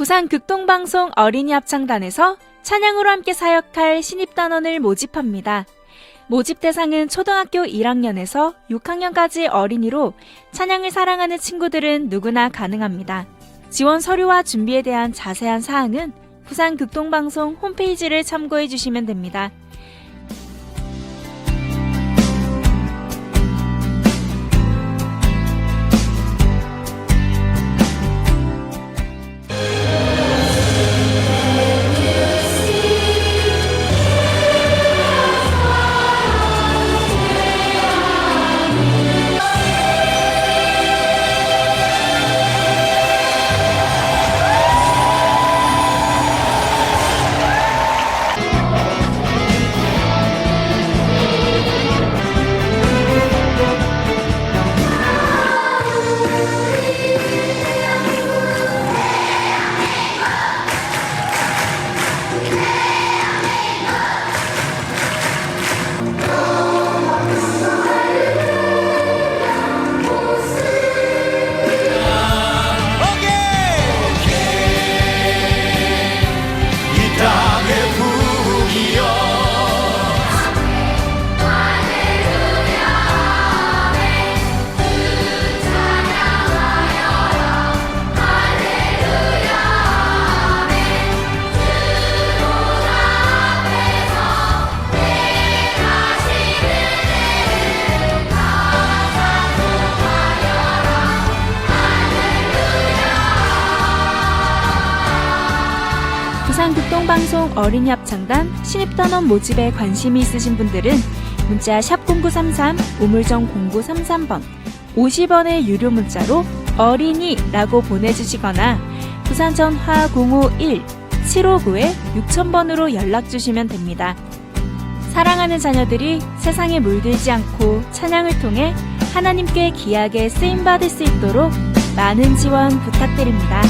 부산 극동방송 어린이 합창단에서 찬양으로 함께 사역할 신입단원을 모집합니다. 모집 대상은 초등학교 1학년에서 6학년까지 어린이로 찬양을 사랑하는 친구들은 누구나 가능합니다. 지원 서류와 준비에 대한 자세한 사항은 부산 극동방송 홈페이지를 참고해 주시면 됩니다. 부산 극동방송 어린이 합창단 신입단원 모집에 관심이 있으신 분들은 문자 샵0933 우물정 0933번 50원의 유료 문자로 어린이라고 보내주시거나 부산 전화 051 759에 6000번으로 연락 주시면 됩니다. 사랑하는 자녀들이 세상에 물들지 않고 찬양을 통해 하나님께 귀하게 쓰임 받을 수 있도록 많은 지원 부탁드립니다.